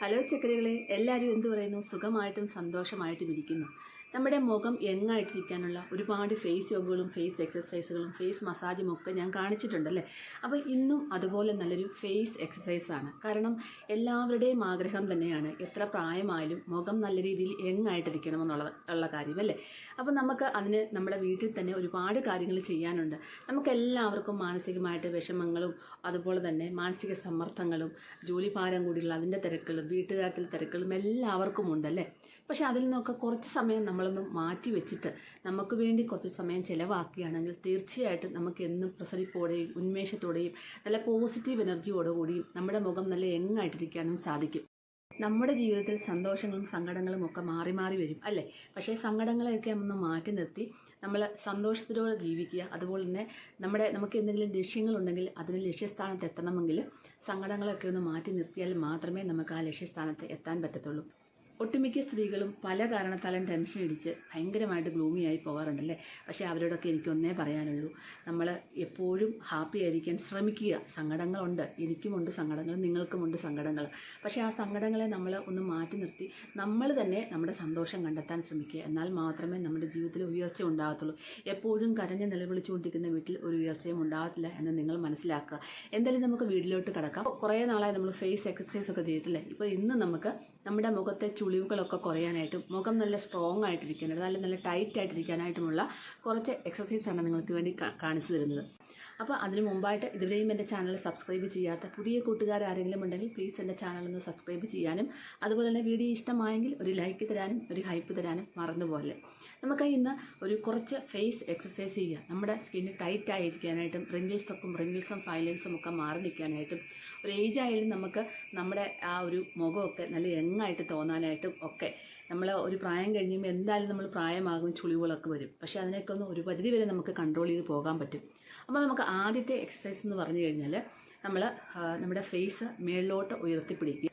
Hello ചക്കരകളെ എല്ലാവരും എന്തു പറയുന്നു? സുഖമായിട്ടും സന്തോഷമായിട്ടും ഇരിക്കുന്നു. നമ്മുടെ മുഖം യങ്ങായിട്ടിരിക്കാനുള്ള ഒരുപാട് ഫേസ് യോഗകളും ഫേസ് എക്സസൈസുകളും ഫേസ് മസാജും ഒക്കെ ഞാൻ കാണിച്ചിട്ടുണ്ടല്ലേ? അപ്പോൾ ഇന്നും അതുപോലെ നല്ലൊരു ഫേസ് എക്സസൈസാണ് കാരണം എല്ലാവരുടെയും ആഗ്രഹം തന്നെയാണ് എത്ര പ്രായമായാലും മുഖം നല്ല രീതിയിൽ യങ്ങായിട്ടിരിക്കണം എന്നുള്ള ഉള്ള കാര്യം അല്ലേ? അപ്പോൾ നമുക്ക് അതിന് നമ്മുടെ വീട്ടിൽ തന്നെ ഒരുപാട് കാര്യങ്ങൾ ചെയ്യാനുണ്ട്. നമുക്ക് എല്ലാവർക്കും മാനസികമായിട്ട് വിഷമങ്ങളും അതുപോലെ തന്നെ മാനസിക സമ്മർദ്ദങ്ങളും ജോലിഭാരം കൂടിയുള്ള അതിന്റെ തിരക്കുകളും വീട്ടുകാരത്തിലെ തിരക്കുകളും എല്ലാവർക്കും ഉണ്ടല്ലേ? പക്ഷേ അതിൽ നിന്നൊക്കെ കുറച്ച് സമയം നമ്മളൊന്ന് മാറ്റി വെച്ചിട്ട് നമുക്ക് വേണ്ടി കുറച്ച് സമയം ചിലവാക്കുകയാണെങ്കിൽ തീർച്ചയായിട്ടും നമുക്ക് എന്നും പ്രസരിപ്പോടെയും ഉന്മേഷത്തോടെയും നല്ല പോസിറ്റീവ് എനർജിയോടുകൂടിയും നമ്മുടെ മുഖം നല്ല യങ്ങായിട്ടിരിക്കാനും സാധിക്കും. നമ്മുടെ ജീവിതത്തിൽ സന്തോഷങ്ങളും സങ്കടങ്ങളും ഒക്കെ മാറി മാറി വരും അല്ലേ? പക്ഷേ സങ്കടങ്ങളെയൊക്കെ ഒന്ന് മാറ്റി നിർത്തി നമ്മൾ സന്തോഷത്തിലൂടെ ജീവിക്കുക. അതുപോലെ തന്നെ നമ്മുടെ നമുക്ക് എന്തെങ്കിലും ലക്ഷ്യങ്ങളുണ്ടെങ്കിൽ അതിന് ലക്ഷ്യസ്ഥാനത്ത് എത്തണമെങ്കിൽ സങ്കടങ്ങളൊക്കെ ഒന്ന് മാറ്റി നിർത്തിയാൽ മാത്രമേ നമുക്ക് ആ ലക്ഷ്യസ്ഥാനത്ത് എത്താൻ പറ്റത്തുള്ളൂ. ഒട്ടുമിക്ക സ്ത്രീകളും പല കാരണത്താലും ടെൻഷൻ അടിച്ച് ഭയങ്കരമായിട്ട് ഗ്ലൂമി ഗ്ലൂമിയായി പോകാറുണ്ടല്ലേ പക്ഷേ അവരോടൊക്കെ എനിക്കൊന്നേ പറയാനുള്ളൂ. നമ്മൾ എപ്പോഴും ഹാപ്പി ആയിരിക്കാൻ ശ്രമിക്കുക. സങ്കടങ്ങളുണ്ട്. എനിക്കുമുണ്ട് സങ്കടങ്ങൾ നിങ്ങൾക്കുമുണ്ട് സങ്കടങ്ങൾ. പക്ഷേ ആ സങ്കടങ്ങളെ നമ്മൾ ഒന്ന് മാറ്റി നിർത്തി നമ്മൾ തന്നെ നമ്മുടെ സന്തോഷം കണ്ടെത്താൻ ശ്രമിക്കുക. എന്നാൽ മാത്രമേ നമ്മുടെ ജീവിതത്തിൽ ഉയർച്ച ഉണ്ടാകത്തുള്ളൂ. എപ്പോഴും കരഞ്ഞ് നിലവിളിച്ചുകൊണ്ടിരിക്കുന്ന വീട്ടിൽ ഒരു ഉയർച്ചയും ഉണ്ടാകത്തില്ല എന്ന് നിങ്ങൾ മനസ്സിലാക്കുക. എന്തായാലും നമുക്ക് വീട്ടിലോട്ട് കിടക്കാം. കുറേ നാളായി നമ്മൾ ഫേസ് എക്സസൈസ് ഒക്കെ ചെയ്തിട്ടില്ലേ? ഇപ്പോൾ ഇന്ന് നമുക്ക് നമ്മുടെ മുഖത്തെ ചുളിവുകളൊക്കെ കുറയാനായിട്ടും മുഖം നല്ല സ്ട്രോങ് ആയിട്ടിരിക്കാനായിട്ട് നല്ല നല്ല ടൈറ്റ് ആയിട്ടിരിക്കാനായിട്ടുമുള്ള കുറച്ച് എക്സസൈസാണ് നിങ്ങൾക്ക് വേണ്ടി കാണിച്ചു തരുന്നത്. അപ്പോൾ അതിന് മുമ്പായിട്ട് ഇതുവരെയും എന്റെ ചാനൽ സബ്സ്ക്രൈബ് ചെയ്യാത്ത പുതിയ കൂട്ടുകാർ ആരെങ്കിലും ഉണ്ടെങ്കിൽ പ്ലീസ് എന്റെ ചാനൽ ഒന്ന് സബ്സ്ക്രൈബ് ചെയ്യാനും അതുപോലെ തന്നെ വീഡിയോ ഇഷ്ടമായെങ്കിൽ ഒരു ലൈക്ക് തരാനും ഒരു ഹൈപ്പ് തരാനും മറന്നുപോലെ നമുക്ക് ഇന്ന് ഒരു കുറച്ച് ഫേസ് എക്സസൈസ് ചെയ്യുക നമ്മുടെ സ്കിന്ന് ടൈറ്റ് ആയിരിക്കാനായിട്ടും റിങ്കിൾസൊക്കെ റിങ്കിൾസും ഫൈലൻസും ഒക്കെ മാറി നിൽക്കാനായിട്ടും ആയാലും നമുക്ക് നമ്മുടെ ആ ഒരു മുഖമൊക്കെ നല്ല യങ്ങായിട്ട് തോന്നാനായിട്ടും ഒക്കെ നമ്മൾ ഒരു പ്രായം കഴിഞ്ഞുമ്പോൾ എന്തായാലും നമ്മൾ പ്രായമാകും ചുളിവുകളൊക്കെ വരും. പക്ഷേ അതിനൊക്കെ ഒന്ന് ഒരു പരിധി വരെ നമുക്ക് കൺട്രോൾ ചെയ്ത് പോകാൻ പറ്റും. അപ്പോൾ നമുക്ക് ആദ്യത്തെ എക്സസൈസ് എന്ന് പറഞ്ഞു കഴിഞ്ഞാൽ നമ്മൾ നമ്മുടെ ഫേസ് മേളിലോട്ട് ഉയർത്തിപ്പിടിക്കുക.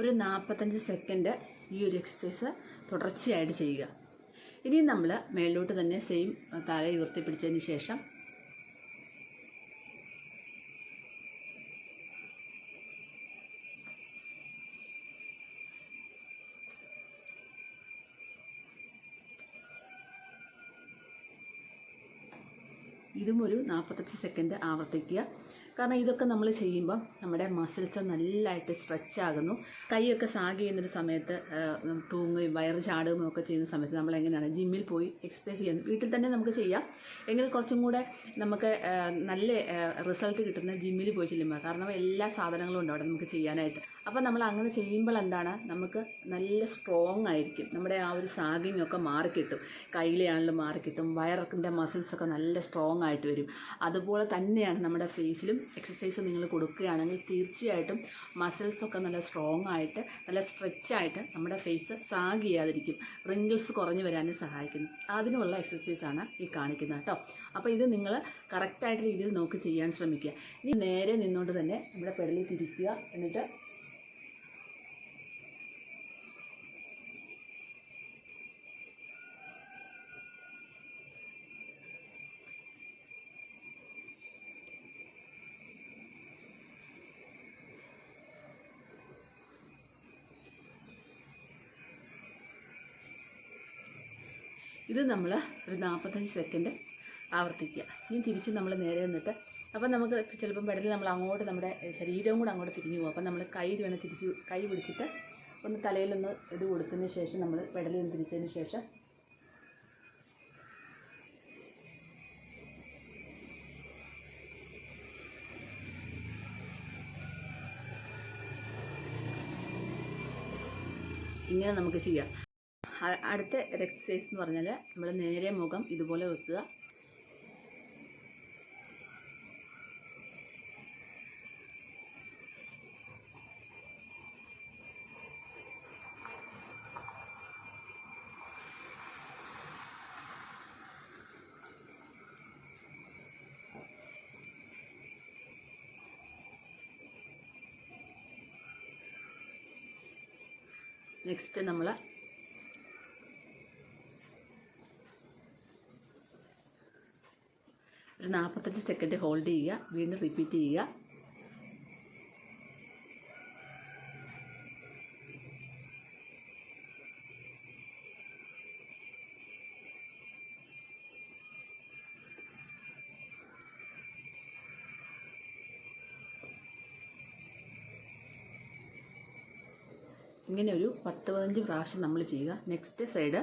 ഒരു നാൽപ്പത്തഞ്ച് സെക്കൻഡ് ഈ ഒരു എക്സസൈസ് തുടർച്ചയായിട്ട് ചെയ്യുക. ഇനി നമ്മൾ മേളിലോട്ട് തന്നെ സെയിം തല ഉയർത്തിപ്പിടിച്ചതിന് ശേഷം ഇതും ഒരു നാൽപ്പത്തഞ്ച് സെക്കൻഡ് ആവർത്തിക്കുക. കാരണം ഇതൊക്കെ നമ്മൾ ചെയ്യുമ്പോൾ നമ്മുടെ മസിൽസ് നല്ലതായിട്ട് സ്ട്രെച്ച് ആകുന്നു. കൈയൊക്കെ സാഗ് ചെയ്യുന്നൊരു സമയത്ത് തൂങ്ങുകയും വയറ് ചാടുകയും ഒക്കെ ചെയ്യുന്ന സമയത്ത് നമ്മൾ എങ്ങനെയാണ് ജിമ്മിൽ പോയി എക്സസൈസ് ചെയ്യുന്നത്. വീട്ടിൽ തന്നെ നമുക്ക് ചെയ്യാം. എങ്കിലും കുറച്ചും കൂടെ നമുക്ക് നല്ല റിസൾട്ട് കിട്ടുന്ന ജിമ്മിൽ പോയി ചെല്ലുമ്പോൾ കാരണം എല്ലാ സാധനങ്ങളും ഉണ്ട് അവിടെ നമുക്ക് ചെയ്യാനായിട്ട്. അപ്പോൾ നമ്മൾ അങ്ങനെ ചെയ്യുമ്പോൾ എന്താണ്? നമുക്ക് നല്ല സ്ട്രോങ് ആയിരിക്കും. നമ്മുടെ ആ ഒരു സാഗിങ് ഒക്കെ മാറിക്കിട്ടും. കയ്യിലാണെങ്കിലും മാറിക്കിട്ടും. വയറിന്റെ മസിൽസൊക്കെ നല്ല സ്ട്രോങ് ആയിട്ട് വരും. അതുപോലെ തന്നെയാണ് നമ്മുടെ ഫേസിലും എക്സസൈസ് നിങ്ങൾ കൊടുക്കുകയാണെങ്കിൽ തീർച്ചയായിട്ടും മസിൽസൊക്കെ നല്ല സ്ട്രോങ് ആയിട്ട് നല്ല സ്ട്രെച്ചായിട്ട് നമ്മുടെ ഫേസ് സാഗ് ചെയ്യാതിരിക്കും റിങ്കിൾസ് കുറഞ്ഞു വരാനും സഹായിക്കുന്നു. അതിനുള്ള എക്സസൈസാണ് ഈ കാണിക്കുന്നത് കേട്ടോ. അപ്പോൾ ഇത് നിങ്ങൾ കറക്റ്റായിട്ട് രീതിയിൽ നോക്കി ചെയ്യാൻ ശ്രമിക്കുക. ഇനി നേരെ നിന്നുകൊണ്ട് തന്നെ നമ്മുടെ പെടലിൽ തിരിക്കുക. എന്നിട്ട് ഇത് നമ്മൾ ഒരു നാൽപ്പത്തഞ്ച് സെക്കൻഡ് ആവർത്തിക്കുക. ഇനി തിരിച്ച് നമ്മൾ നേരെ നിന്നിട്ട് അപ്പം നമുക്ക് ചിലപ്പം പെടലിൽ നമ്മൾ അങ്ങോട്ട് നമ്മുടെ ശരീരവും കൂടെ അങ്ങോട്ട് തിരിഞ്ഞു പോകും. അപ്പം നമ്മൾ കൈ വേണം തിരിച്ച് കൈ പിടിച്ചിട്ട് ഒന്ന് തലയിലൊന്ന് ഇത് കൊടുത്തതിന് ശേഷം നമ്മൾ പെടലിൽ നിന്ന് തിരിച്ചതിന് ശേഷം ഇങ്ങനെ നമുക്ക് ചെയ്യാം. അടുത്ത എക്സസൈസ് എന്ന് പറഞ്ഞാൽ നമ്മൾ നേരെ മുഖം ഇതുപോലെ വെക്കുക. നെക്സ്റ്റ് നമ്മൾ ഒരു നാൽപ്പത്തഞ്ച് സെക്കൻഡ് ഹോൾഡ് ചെയ്യുക. വീണ്ടും റിപ്പീറ്റ് ചെയ്യുക. ഇങ്ങനെ ഒരു പത്ത് പതിനഞ്ച് പ്രാവശ്യം നമ്മൾ ചെയ്യുക. നെക്സ്റ്റ് സൈഡ്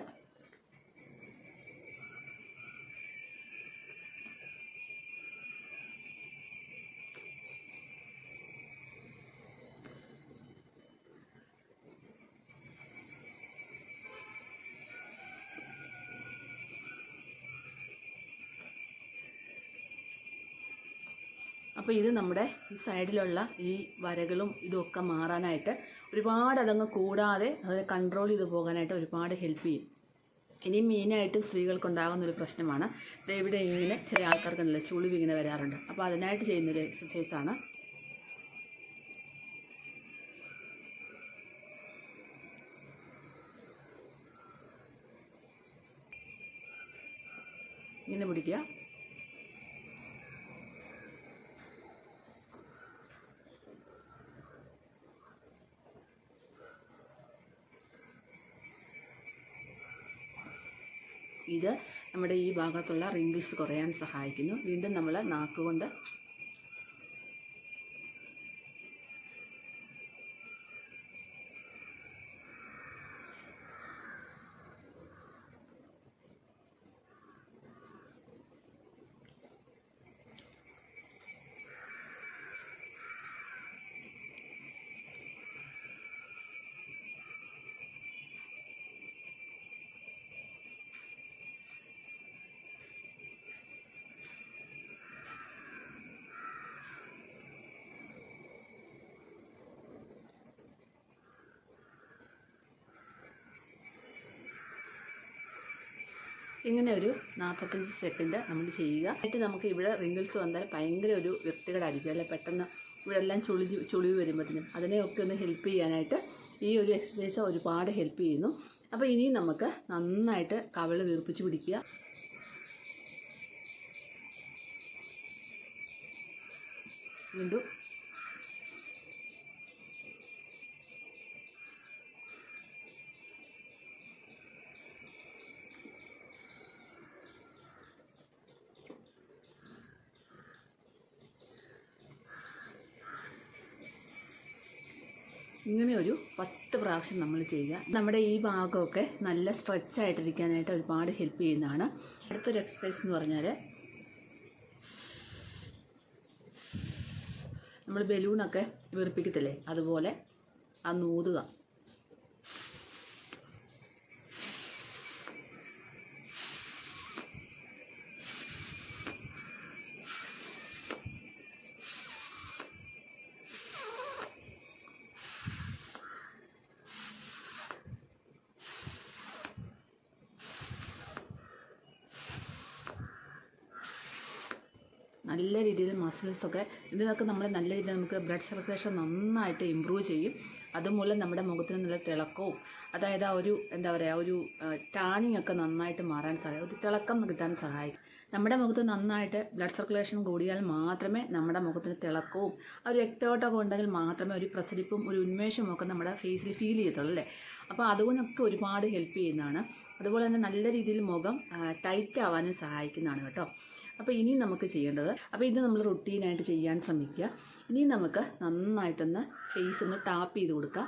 അപ്പോൾ ഇത് നമ്മുടെ ഈ സൈഡിലുള്ള ഈ വരകളും ഇതൊക്കെ മാറാനായിട്ട് ഒരുപാട് അതങ്ങ് കൂടാതെ അതിനെ കൺട്രോൾ ചെയ്ത് പോകാനായിട്ട് ഒരുപാട് ഹെൽപ്പ് ചെയ്യും. ഇനി മെയിനായിട്ട് സ്ത്രീകൾക്കുണ്ടാകുന്ന ഒരു പ്രശ്നമാണ്. ഇവിടെ ഇങ്ങനെ ചില ആൾക്കാർക്ക് നല്ല ചുളിവ് ഇങ്ങനെ വരാറുണ്ട്. അപ്പോൾ അതിനായിട്ട് ചെയ്യുന്നൊരു എക്സസൈസാണ് ഇങ്ങനെ പിടിക്കുക. ഇത് നമ്മുടെ ഈ ഭാഗത്തുള്ള റിങ്കിൾസ് കുറയാൻ സഹായിക്കുന്നു. വീണ്ടും നമ്മൾ നാക്കുകൊണ്ട് ഇങ്ങനെ ഒരു നാൽപ്പത്തഞ്ച് സെക്കൻഡ് നമ്മൾ ചെയ്യുക. എന്നിട്ട് നമുക്ക് ഇവിടെ റിങ്കിൾസ് വന്നാൽ ഭയങ്കര ഒരു വൃത്തികളായിരിക്കും അല്ലെ? പെട്ടെന്ന് ഇവിടെ എല്ലാം ചുളി ചുളിവ് വരുമ്പോഴത്തേനും അതിനെയൊക്കെ ഒന്ന് ഹെൽപ്പ് ചെയ്യാനായിട്ട് ഈ ഒരു എക്സസൈസ് ഒരുപാട് ഹെൽപ്പ് ചെയ്യുന്നു. അപ്പോൾ ഇനി നമുക്ക് നന്നായിട്ട് കവൾ വീർപ്പിച്ച് പിടിക്കുക. വീണ്ടും ഇങ്ങനെ ഒരു പത്ത് പ്രാവശ്യം നമ്മൾ ചെയ്യുക. നമ്മുടെ ഈ ഭാഗമൊക്കെ നല്ല സ്ട്രെച്ച് ആയിട്ടിരിക്കാനായിട്ട് ഒരുപാട് ഹെൽപ്പ് ചെയ്യുന്നതാണ്. അടുത്തൊരു എക്സസൈസ് എന്ന് പറഞ്ഞാൽ നമ്മൾ ബലൂണൊക്കെ വീർപ്പിക്കത്തില്ലേ? അതുപോലെ ആ നൂതുക. നല്ല രീതിയിൽ മസിൽസൊക്കെ ഇതിനൊക്കെ നമ്മൾ നല്ല രീതിയിൽ നമുക്ക് ബ്ലഡ് സർക്കുലേഷൻ നന്നായിട്ട് ഇമ്പ്രൂവ് ചെയ്യും. അതുമൂലം നമ്മുടെ മുഖത്തിന് നല്ല തിളക്കവും അതായത് ആ ഒരു എന്താ പറയുക ഒരു ടാനിങ് ഒക്കെ നന്നായിട്ട് മാറാൻ സഹായിക്കും ഒരു തിളക്കം കിട്ടാൻ സഹായിക്കും. നമ്മുടെ മുഖത്ത് നന്നായിട്ട് ബ്ലഡ് സർക്കുലേഷൻ കൂടിയാൽ മാത്രമേ നമ്മുടെ മുഖത്തിന് തിളക്കവും ഒരു രക്തയോട്ടമൊക്കെ ഉണ്ടെങ്കിൽ മാത്രമേ ഒരു പ്രസരിപ്പും ഒരു ഉന്മേഷവും ഒക്കെ നമ്മുടെ ഫേസിൽ ഫീൽ ചെയ്യത്തുള്ളൂ അല്ലേ? അപ്പോൾ അതുകൊണ്ടൊക്കെ ഒരുപാട് ഹെൽപ്പ് ചെയ്യുന്നതാണ്. അതുപോലെ തന്നെ നല്ല രീതിയിൽ മുഖം ടൈറ്റ് ആവാനും സഹായിക്കുന്നതാണ് കേട്ടോ. അപ്പോൾ ഇനി നമുക്ക് ചെയ്യേണ്ടത് അപ്പോൾ ഇത് നമ്മൾ റുട്ടീനായിട്ട് ചെയ്യാൻ ശ്രമിക്കുക. ഇനി നമുക്ക് നന്നായിട്ടൊന്ന് ഫേസ് ഒന്ന് ടാപ്പ് ചെയ്ത് കൊടുക്കുക.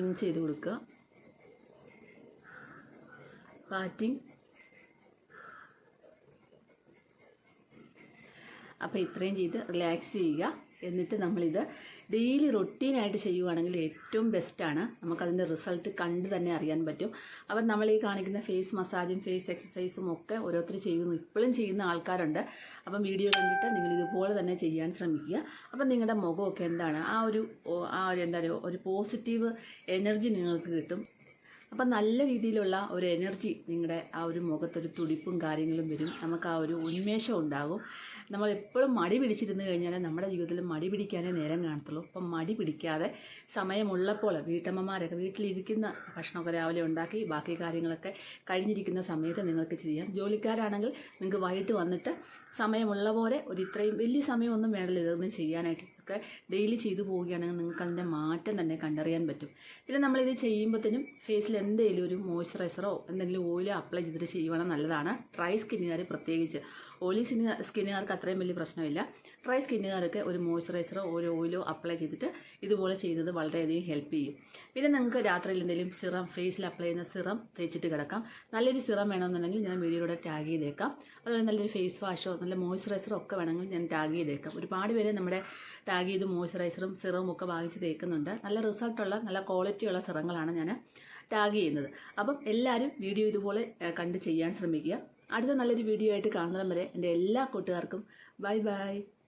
ഇൻ ചെയ്ത് കൊടുക്കുക. പാറ്റിംഗ് അപ്പോൾ ഇത്രയും ചെയ്ത് റിലാക്സ് ചെയ്യുക. എന്നിട്ട് നമ്മളിത് ഡെയിലി റൊട്ടീനായിട്ട് ചെയ്യുവാണെങ്കിൽ ഏറ്റവും ബെസ്റ്റാണ് നമുക്കതിന്റെ റിസൾട്ട് കണ്ട് തന്നെ അറിയാൻ പറ്റും. അപ്പം നമ്മൾ ഈ കാണിക്കുന്ന ഫേസ് മസാജും ഫേസ് എക്സസൈസും ഒക്കെ ഓരോരുത്തർ ചെയ്യുന്നു. ഇപ്പോഴും ചെയ്യുന്ന ആൾക്കാരുണ്ട്. അപ്പം വീഡിയോ കണ്ടിട്ട് നിങ്ങൾ ഇതുപോലെ തന്നെ ചെയ്യാൻ ശ്രമിക്കുക. അപ്പം നിങ്ങളുടെ മുഖമൊക്കെ എന്താണ്? ആ ഒരു ആ ഒരു എന്താ പറയുക ഒരു പോസിറ്റീവ് എനർജി നിങ്ങൾക്ക് കിട്ടും. അപ്പം നല്ല രീതിയിലുള്ള ഒരു എനർജി നിങ്ങളുടെ ആ ഒരു മുഖത്തൊരു തുടിപ്പും കാര്യങ്ങളും വരും. നമുക്ക് ആ ഒരു ഉന്മേഷം ഉണ്ടാകും. നമ്മൾ എപ്പോഴും മടി പിടിച്ചിരുന്ന് കഴിഞ്ഞാൽ നമ്മുടെ ജീവിതത്തിൽ മടി പിടിക്കാനേ നേരം കാണത്തുള്ളൂ. അപ്പം മടി പിടിക്കാതെ സമയമുള്ളപ്പോൾ വീട്ടമ്മമാരൊക്കെ വീട്ടിലിരിക്കുന്ന ഭക്ഷണമൊക്കെ രാവിലെ ഉണ്ടാക്കി ബാക്കി കാര്യങ്ങളൊക്കെ കഴിഞ്ഞിരിക്കുന്ന സമയത്ത് നിങ്ങൾക്ക് ചെയ്യാം. ജോലിക്കാരാണെങ്കിൽ നിങ്ങൾക്ക് വൈകിട്ട് വന്നിട്ട് സമയമുള്ള പോലെ ഒരു ഇത്രയും വലിയ സമയമൊന്നും വേണ്ടല്ലോ ഇതൊന്നും ചെയ്യാനായിട്ട്. ഒക്കെ ഡെയിലി ചെയ്തു പോവുകയാണെങ്കിൽ നിങ്ങൾക്ക് അതിന്റെ മാറ്റം തന്നെ കണ്ടറിയാൻ പറ്റും. പിന്നെ നമ്മളിത് ചെയ്യുമ്പോഴത്തേനും ഫേസിൽ എന്തെങ്കിലും ഒരു മോയ്സ്ചറൈസറോ എന്തെങ്കിലും ഓയിലോ അപ്ലൈ ചെയ്തിട്ട് ചെയ്യുവാണെങ്കിൽ നല്ലതാണ്. ഡ്രൈ സ്കിന്നുകാർ പ്രത്യേകിച്ച്. ഓയിലി സ്കിന്ന് സ്കിന്നുകാർക്ക് അത്രയും വലിയ പ്രശ്നമില്ല. ഡ്രൈ സ്കിന്നുകാർക്ക് ഒരു മോയ്സ്ചറൈസറോ ഒരു ഓയിലോ അപ്ലൈ ചെയ്തിട്ട് ഇതുപോലെ ചെയ്യുന്നത് വളരെയധികം ഹെൽപ്പ് ചെയ്യും. പിന്നെ നിങ്ങൾക്ക് രാത്രിയിൽ എന്തെങ്കിലും സിറം ഫേസിൽ അപ്ലൈ ചെയ്യുന്ന സിറം തേച്ചിട്ട് കിടക്കാം. നല്ലൊരു സിറം വേണമെന്നുണ്ടെങ്കിൽ ഞാൻ വീഡിയോയുടെ ടാഗ് ചെയ്തേക്കാം. അതുപോലെ നല്ലൊരു ഫേസ് വാഷോ നല്ല മോയ്സ്ചറൈസറോ ഒക്കെ വേണമെങ്കിൽ ഞാൻ ടാഗ് ചെയ്തേക്കാം. ഒരുപാട് പേര് നമ്മുടെ ടാഗ് ചെയ്ത് മോയ്സ്ചറൈസറും സിറവും ഒക്കെ വാങ്ങിച്ച് തേക്കുന്നുണ്ട്. നല്ല റിസൾട്ടുള്ള നല്ല ക്വാളിറ്റിയുള്ള സിറങ്ങളാണ് ഞാൻ ടാഗ് ചെയ്യുന്നത്. അപ്പം എല്ലാവരും വീഡിയോ ഇതുപോലെ കണ്ട് ചെയ്യാൻ ശ്രമിക്കുക. അടുത്ത നല്ലൊരു വീഡിയോ ആയിട്ട് കാണുന്നതും വരെ എന്റെ എല്ലാ കൂട്ടുകാർക്കും ബൈ ബൈ.